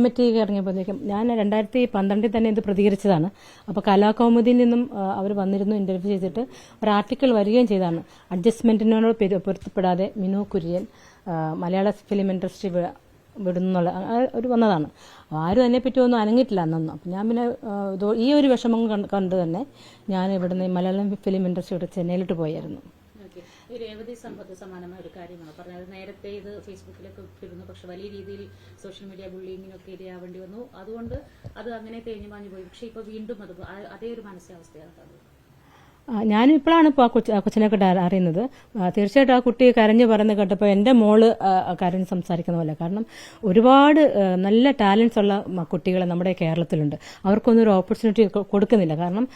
Committee ഇറങ്ങിയപ്പോഴത്തേക്കും ഞാൻ രണ്ടായിരത്തി പന്ത്രണ്ടിൽ തന്നെ ഇത് പ്രതികരിച്ചതാണ്. അപ്പോൾ കലാകൗമുദിയിൽ നിന്നും അവർ വന്നിരുന്നു ഇന്റർവ്യൂ ചെയ്തിട്ട് ഒരു ആർട്ടിക്കിൾ വരികയും ചെയ്താണ്. അഡ്ജസ്റ്റ്മെന്റിനോട് പെരു- പൊരുത്തപ്പെടാതെ മിനു കുര്യൻ മലയാള ഫിലിം ഇൻഡസ്ട്രി വിടുന്നുള്ള ഒരു വന്നതാണ്. ആരും അതിനെപ്പറ്റി ഒന്നും അനങ്ങിയിട്ടില്ല അന്നൊന്നും. അപ്പം ഞാൻ പിന്നെ ഈ ഒരു വിഷമം കണ്ട് തന്നെ ഞാൻ ഇവിടുന്ന് മലയാളം ഫിലിം ഇൻഡസ്ട്രി ഇവിടെ ചെന്നൈയിലോട്ട് പോയായിരുന്നു. ഈ രേവതി സമ്പത്ത് സമാനമായ ഒരു കാര്യമാണ്. പറഞ്ഞത് നേരത്തെ ഇത് ഫേസ്ബുക്കിലൊക്കെ ഇട്ടിരുന്നു. പക്ഷെ വലിയ രീതിയിൽ സോഷ്യൽ മീഡിയ ബുള്ളിങ്ങിനൊക്കെ ഇരയാവേണ്ടി വന്നു. അതുകൊണ്ട് അത് അങ്ങനെ തേഞ്ഞു മാഞ്ഞു പോയി പക്ഷെ ഇപ്പൊ വീണ്ടും അത് അതേ ഒരു മാനസികാവസ്ഥയാണ് കാണുന്നത് ആ, ഞാനും ഇപ്പോഴാണ് ഇപ്പോൾ ആ കൊച്ചു ആ കൊച്ചിനെ കൊണ്ട് അറിയുന്നത്. തീർച്ചയായിട്ടും ആ കുട്ടി കരഞ്ഞു പറയുന്നത് കേട്ടപ്പോൾ എന്റെ മോൾ കരഞ്ഞ് സംസാരിക്കുന്ന പോലെ. കാരണം ഒരുപാട് നല്ല ടാലൻസ് ഉള്ള കുട്ടികൾ നമ്മുടെ കേരളത്തിലുണ്ട്. അവർക്കൊന്നും ഒരു ഓപ്പർച്യൂണിറ്റി കൊടുക്കുന്നില്ല. കാരണം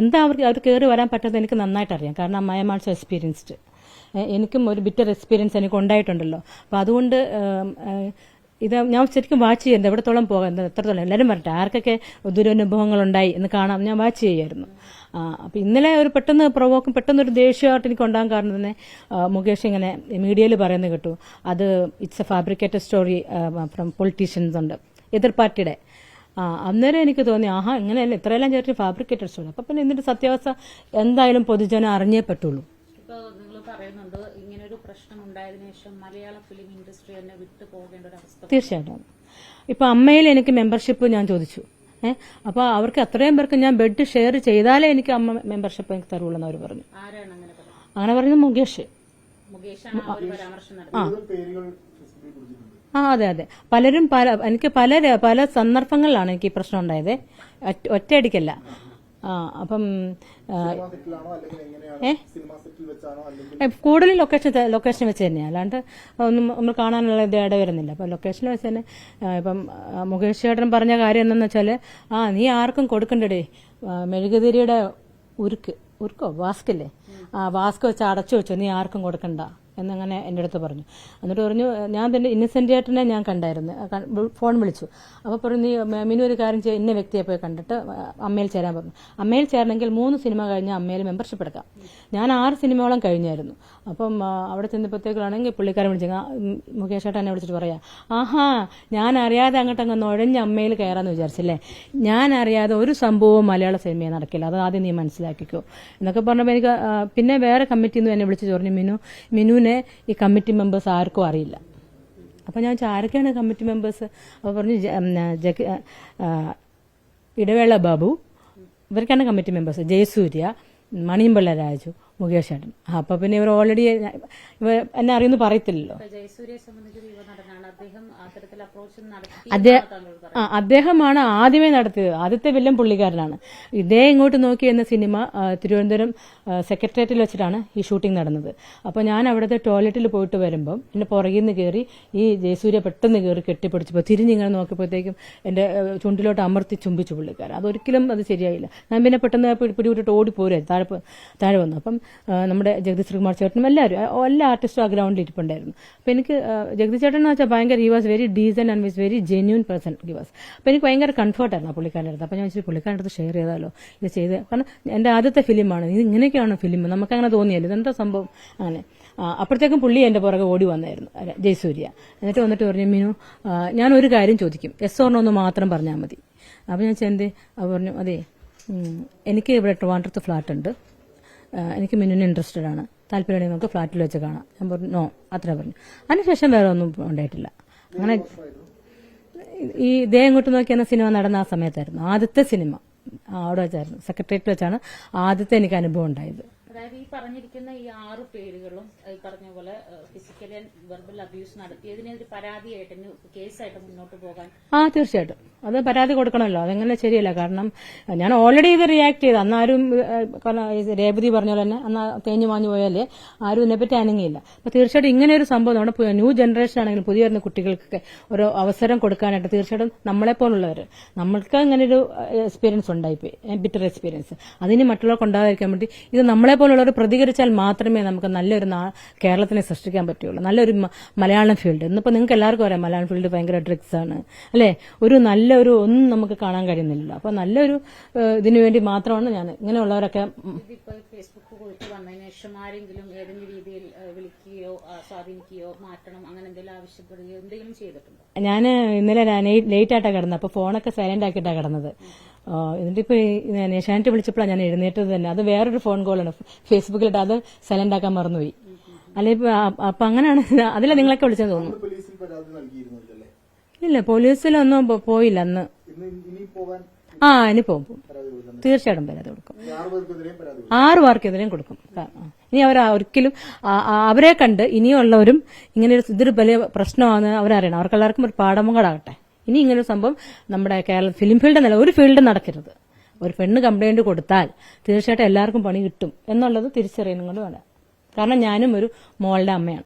എന്താ അവർക്ക് അവർ കയറി വരാൻ പറ്റുന്നത് എനിക്ക് നന്നായിട്ട് അറിയാം. കാരണം ഐ എം ആൾസോ എക്സ്പീരിയൻസ്ഡ് എനിക്കും ഒരു ബിറ്റർ എക്സ്പീരിയൻസ് എനിക്ക് ഉണ്ടായിട്ടുണ്ടല്ലോ. അപ്പോൾ അതുകൊണ്ട് ഇത് ഞാൻ ശരിക്കും വാച്ച് ചെയ്യുന്നുണ്ട് എവിടത്തോളം പോകാൻ എത്രത്തോളം എല്ലാവരും പറഞ്ഞിട്ട് ആർക്കൊക്കെ ദുരനുഭവങ്ങൾ ഉണ്ടായി എന്ന് കാണാം. ഞാൻ വാച്ച് ചെയ്യായിരുന്നു ആ, അപ്പൊ ഇന്നലെ ഒരു പെട്ടെന്ന് പ്രൊവോക്കും പെട്ടെന്ന് ഒരു ദേഷ്യമായിട്ട് എനിക്ക് ഉണ്ടാകാൻ കാരണം തന്നെ മുകേഷ് ഇങ്ങനെ മീഡിയയിൽ പറയുന്നത് കേട്ടു. അത് it's a fabricated story from politicians ഉണ്ട് എതിർ പാർട്ടിയുടെ. ആ അന്നേരം എനിക്ക് തോന്നി ആഹാ ഇങ്ങനെയല്ല ഇത്രയെല്ലാം ചേർത്ത് ഫാബ്രിക്കേറ്റഡ് സ്റ്റോറി അപ്പം പിന്നെ ഇതിന്റെ സത്യാവസ്ഥ എന്തായാലും പൊതുജനം അറിഞ്ഞേ പറ്റുള്ളൂ. പറയുന്നുണ്ട് ഇങ്ങനെ ഒരു പ്രശ്നം ഉണ്ടായതിനു ശേഷം മലയാള ഫിലിം ഇൻഡസ്ട്രി തന്നെ വിട്ടു പോകേണ്ട ഒരു അവസ്ഥ തീർച്ചയായിട്ടും. ഇപ്പൊ അമ്മയിൽ എനിക്ക് മെമ്പർഷിപ്പ് ഞാൻ ചോദിച്ചു. ഏഹ് അപ്പൊ അവർക്ക് അത്രയും പേർക്ക് ഞാൻ ബെഡ് ഷെയർ ചെയ്താലേ എനിക്ക് അമ്മ മെമ്പർഷിപ്പ് എനിക്ക് തരുള്ളൂ എന്ന് അവർ പറഞ്ഞു അങ്ങനെ പറഞ്ഞത്? മുകേഷ്. ആ അതെ അതെ. പലരും പല എനിക്ക് പല പല സന്ദർഭങ്ങളിലാണ് എനിക്ക് ഈ പ്രശ്നം ഉണ്ടായത്. ഒറ്റയടിക്കല്ല. അപ്പം കൂടുതൽ ലൊക്കേഷൻ ലൊക്കേഷൻ വെച്ച് തന്നെയാണ് അല്ലാണ്ട് ഒന്നും നമ്മൾ കാണാനുള്ള ഇത് ഇട വരുന്നില്ല അപ്പം ലൊക്കേഷൻ വെച്ച് തന്നെ ഇപ്പം മുകേഷ് ചേട്ടൻ പറഞ്ഞ കാര്യം എന്താണെന്ന് വെച്ചാൽ ആ നീ ആർക്കും കൊടുക്കണ്ടേ മെഴുകുതിരിയുടെ ഉരുക്ക് ഉരുക്കോ? വാസ്കല്ലേ? ആ വാസ്ക് വെച്ച് അടച്ചു വെച്ചോ? നീ ആർക്കും കൊടുക്കണ്ട. എന്നങ്ങനെ എന്റെ അടുത്ത് പറഞ്ഞു. എന്നിട്ട് പറഞ്ഞു ഞാൻ തന്നെ ഇന്നസെന്റ് ഏട്ടനെ ഞാൻ കണ്ടായിരുന്നു. ഫോൺ വിളിച്ചു. അപ്പോൾ പറഞ്ഞു നീ മിനു ഒരു കാര്യം ചെയ്യ ഇന്ന വ്യക്തിയെ പോയി കണ്ടിട്ട് അമ്മയിൽ ചേരാൻ പറഞ്ഞു. അമ്മയിൽ ചേരണമെങ്കിൽ മൂന്ന് സിനിമ കഴിഞ്ഞ് അമ്മയിൽ മെമ്പർഷിപ്പ് എടുക്കാം. ഞാൻ ആറ് സിനിമയോളം കഴിഞ്ഞായിരുന്നു. അപ്പം അവിടെ ചെന്നപ്പോഴത്തേക്കാണെങ്കിൽ പുള്ളിക്കാരൻ വിളിച്ചു. മുകേഷ് ഏട്ടൻ എന്നെ വിളിച്ചിട്ട് പറയാം ആഹാ ഞാൻ അറിയാതെ അങ്ങോട്ട് അങ്ങ് നുഴഞ്ഞ് അമ്മയിൽ കയറാന്ന് വിചാരിച്ചില്ലേ ഞാൻ അറിയാതെ ഒരു സംഭവവും മലയാള സിനിമയെ നടക്കില്ല. അത് ആദ്യം നീ മനസ്സിലാക്കിക്കോ. എന്നൊക്കെ പറഞ്ഞപ്പോൾ എനിക്ക് പിന്നെ വേറെ കമ്മിറ്റിയിൽ നിന്ന് എന്നെ വിളിച്ച് പറഞ്ഞു മിനു മിനുവിനെ ഈ കമ്മിറ്റി മെമ്പേഴ്സ് ആർക്കും അറിയില്ല. അപ്പോൾ ഞാൻ വെച്ചാൽ ആരൊക്കെയാണ് കമ്മിറ്റി മെമ്പേഴ്സ്? അപ്പോൾ പറഞ്ഞു ഇടവേള ബാബു ഇവർക്കാണ് കമ്മിറ്റി മെമ്പേഴ്സ്. ജയസൂര്യ മണിയമ്പിള്ള രാജു മുകേഷ് ചേട്ടൻ. അപ്പൊ പിന്നെ ഇവർ ഓൾറെഡി ഇവർ എന്നെ അറിയുമെന്ന് പറയത്തില്ലല്ലോ. അദ്ദേഹമാണ് ആദ്യമേ നടത്തിയത്. ആദ്യത്തെ വില്ലൻ പുള്ളിക്കാരനാണ്. ഇതേ ഇങ്ങോട്ട് നോക്കി എന്ന സിനിമ തിരുവനന്തപുരം സെക്രട്ടേറിയറ്റിൽ വെച്ചിട്ടാണ് ഈ ഷൂട്ടിംഗ് നടന്നത്. അപ്പോൾ ഞാൻ അവിടുത്തെ ടോയ്ലറ്റിൽ പോയിട്ട് വരുമ്പം എന്റെ പുറകിൽ നിന്ന് കയറി ഈ ജയസൂര്യ പെട്ടെന്ന് കയറി കെട്ടിപ്പിടിച്ചപ്പോൾ തിരിഞ്ഞിങ്ങനെ നോക്കിയപ്പോഴത്തേക്കും എന്റെ ആ, ചുണ്ടിലോട്ട് അമർത്തി ചുംബിച്ചു പുള്ളിക്കാരൻ. അതൊരിക്കലും അത് ശരിയായില്ല. ഞാൻ പിന്നെ പെട്ടെന്ന് പിടിപിടിവിട്ടിട്ട് ഓടിപ്പോരായിരുന്നു താഴെ താഴെ വന്നു. അപ്പം നമ്മുടെ ജഗദീഷ് ശ്രീകുമാർ ചേട്ടനും എല്ലാവരും എല്ലാ ആർട്ടിസ്റ്റും ആ ഗ്രൗണ്ടിൽ ഇരിപ്പുണ്ടായിരുന്നു. അപ്പം എനിക്ക് ജഗദീശ് ചേട്ടൻ എന്ന് വെച്ചാൽ ഭയങ്കര he was very decent and was very genuine person he was അപ്പം എനിക്ക് ഭയങ്കര കംഫർട്ടായിരുന്നു ആ പുള്ളിക്കാരുടെ അടുത്ത്. അപ്പം ഞാൻ വെച്ചാൽ പുള്ളിക്കാരുടെ ഷെയർ ചെയ്താലോ? ഇത് ചെയ്ത് കാരണം എന്റെ ആദ്യത്തെ ഫിലിമാണ് ഇത് ഇങ്ങനെയൊക്കെയാണ് ഫിലിം നമുക്കങ്ങനെ തോന്നിയല്ലോ? ഇതെന്താ സംഭവം? അങ്ങനെ. അപ്പോഴത്തേക്കും പുള്ളി എന്റെ പുറകെ ഓടി വന്നായിരുന്നു ജയസൂര്യ. എന്നിട്ട് വന്നിട്ട് പറഞ്ഞു മീനു ഞാൻ ഒരു കാര്യം ചോദിക്കും. എസ് ഓർണോ ഒന്ന് മാത്രം പറഞ്ഞാൽ മതി. അപ്പം ഞാൻ ചെന്ത് പറഞ്ഞു അതെ എനിക്ക് ഇവിടെ ട്രിവാൻഡ്രത്ത് ഫ്ലാറ്റ് ഉണ്ട്. ആ, എനിക്ക് മിന്നുവിന് ഇൻട്രസ്റ്റഡ് ആണ്. താല്പര്യമുണ്ടെങ്കിൽ നമുക്ക് ഫ്ലാറ്റിൽ വെച്ച് കാണാം. ഞാൻ പറഞ്ഞു നോ അത്ര പറഞ്ഞു. അതിനുശേഷം വേറെ ഒന്നും ഉണ്ടായിട്ടില്ല. അങ്ങനെ ഈ ദേ ഇങ്ങോട്ട് നോക്കി എന്ന സിനിമ നടന്ന ആ സമയത്തായിരുന്നു. ആദ്യത്തെ സിനിമ. അവിടെ വെച്ചായിരുന്നു. സെക്രട്ടേറിയറ്റ് വെച്ചാണ് ആദ്യത്തെ എനിക്ക് അനുഭവം ഉണ്ടായത്. അതായത് ഈ പറഞ്ഞിരിക്കുന്ന ഈ ആറ് പേരുകളും ഈ പറഞ്ഞ പോലെ ഫിസിക്കലി വെർബൽ അബ്യൂസ് നടത്തിയതിനെതിരെ പരാതിയായിട്ട് കേസായിട്ട് മുന്നോട്ട് പോകാൻ ആ തീർച്ചയായിട്ടും. അത് പരാതി കൊടുക്കണമല്ലോ. അതങ്ങനെ ശരിയല്ല. കാരണം ഞാൻ ഓൾറെഡി ഇത് റിയാക്ട് ചെയ്ത്. അന്നാരും രേവതി പറഞ്ഞ പോലെ തന്നെ അന്ന് തേഞ്ഞു മാഞ്ഞു പോയാലേ ആരും ഇതിനെപ്പറ്റി അനങ്ങിയില്ല. അപ്പൊ തീർച്ചയായിട്ടും ഇങ്ങനെ ഒരു സംഭവം നമ്മുടെ ന്യൂ ജനറേഷൻ ആണെങ്കിലും പുതിയ വരുന്ന കുട്ടികൾക്കൊക്കെ ഒരു അവസരം കൊടുക്കാനായിട്ട് തീർച്ചയായിട്ടും നമ്മളെ പോലുള്ളവർ നമ്മൾക്ക് ഇങ്ങനെ ഒരു എക്സ്പീരിയൻസ് ഉണ്ടായിപ്പോയി ബിറ്റർ എക്സ്പീരിയൻസ് അതിന് മറ്റുള്ളവർക്ക് ഉണ്ടാകാതിരിക്കാൻ വേണ്ടി ഇത് നമ്മളെ പോലുള്ളവർ പ്രതികരിച്ചാൽ മാത്രമേ നമുക്ക് നല്ലൊരു കേരളത്തിനെ സൃഷ്ടിക്കാൻ പറ്റുള്ളൂ. നല്ലൊരു മലയാളം ഫീൽഡ്. ഇന്നിപ്പോൾ നിങ്ങൾക്ക് എല്ലാവർക്കും അറിയാം മലയാളം ഫീൽഡ് ഭയങ്കര ഡ്രിക്സ് ആണ്. അല്ലേ? ഒരു നല്ലൊരു ഒന്നും നമുക്ക് കാണാൻ കഴിയുന്നില്ല അപ്പോൾ നല്ലൊരു ഇതിനു വേണ്ടി മാത്രമാണ് ഞാൻ ഇങ്ങനെയുള്ളവരൊക്കെ ഫേസ്ബുക്ക് വന്നതിന് ശേഷം ആരെങ്കിലും ഏതെങ്കിലും രീതിയിൽ ഏഹ്, വിളിക്കുകയോ സ്വാധീനിക്കുകയോ മാറ്റണം അങ്ങനെ എന്തെങ്കിലും ആവശ്യപ്പെടുകയോ എന്തെങ്കിലും ചെയ്തിട്ടുണ്ടോ? ഞാൻ ഇന്നലെ ലേറ്റ് ആയിട്ടാണ് കിടന്നത്. അപ്പോൾ ഫോണൊക്കെ സൈലന്റ് ആക്കിയിട്ടാണ് കിടന്നത്. ആ, ഇപ്പൊ ഞാൻ ഏഷ്യാനെറ്റ് വിളിച്ചപ്പോഴാണ് ഞാൻ എഴുന്നേറ്റത് തന്നെ. അത് വേറൊരു ഫോൺ കോളാണ് ഫേസ്ബുക്കിലിട്ട് അത് സൈലന്റ് ആക്കാൻ മറന്നുപോയി. അല്ലെ അപ്പൊ അങ്ങനെയാണ് അതിലെ നിങ്ങളൊക്കെ വിളിച്ചെന്ന് തോന്നുന്നു. ഇല്ല പോലീസിലൊന്നും പോയില്ല അന്ന്. ആ ഇനി പോകും തീർച്ചയായിട്ടും പരാതി കൊടുക്കും. ആറു പേർക്കെതിരെയും കൊടുക്കും. ഇനി അവർ ഒരിക്കലും അവരെ കണ്ട് ഇനിയുള്ളവരും ഇങ്ങനെ ഒരു ഇതൊരു വലിയ പ്രശ്നമാണ് അവരറിയണം. അവർക്കെല്ലാവർക്കും ഒരു പാഠം കൂടാകട്ടെ ഇനി ഇങ്ങനെ സംഭവം നമ്മുടെ കേരള ഫിലിം ഫീൽഡ് എന്നല്ല ഒരു ഫീൽഡ് നടക്കരുത്. ഒരു പെണ്ണ് കംപ്ലൈന്റ് കൊടുത്താൽ തീർച്ചയായിട്ടും എല്ലാവർക്കും പണി കിട്ടും എന്നുള്ളത് തിരിച്ചറിയുന്നത് കൊണ്ട് വേണം കാരണം ഞാനും ഒരു മോളുടെ അമ്മയാണ്.